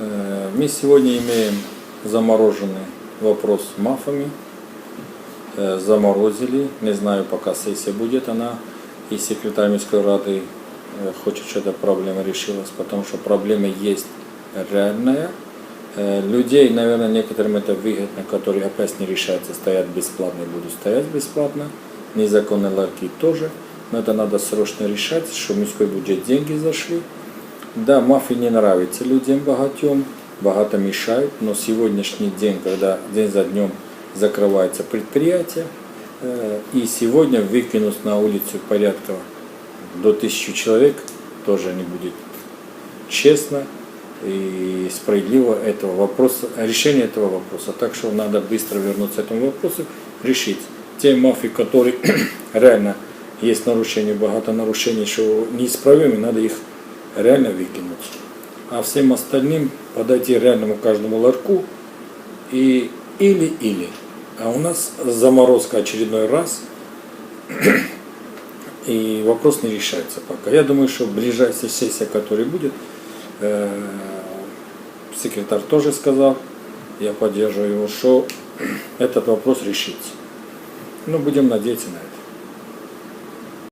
Э, Мы сегодня имеем замороженный вопрос с мафами. Э, Заморозили. Не знаю, пока сессия будет она. И секретарь Мирской Рады э, хочет, чтобы эта проблема решилась, потому что проблема есть реальная. Э, Людей, наверное, некоторым это выгодно, которые опять не решаются стоять бесплатно и будут стоять бесплатно. Незаконные ларьки тоже. Но это надо срочно решать, что в мирской бюджет деньги зашли. Да, мафия не нравится людям богатем, богато мешают, но сегодняшний день, когда день за днем закрывается предприятие, э, и сегодня выкинуть на улицу порядка до тысячи человек тоже не будет честно и справедливо этого вопроса, решение этого вопроса. Так что надо быстро вернуться к этому вопросу, решить. Те мафии, которые реально есть нарушения, богато нарушений, что неисправимы, надо их реально выкинуть. А всем остальным подойти реальному каждому ларьку и или-или. А у нас заморозка очередной раз, и вопрос не решается пока. Я думаю, что ближайшая сессия, которая будет, э, секретарь тоже сказал, я поддерживаю его, что этот вопрос решится. Ну, будем надеяться на это.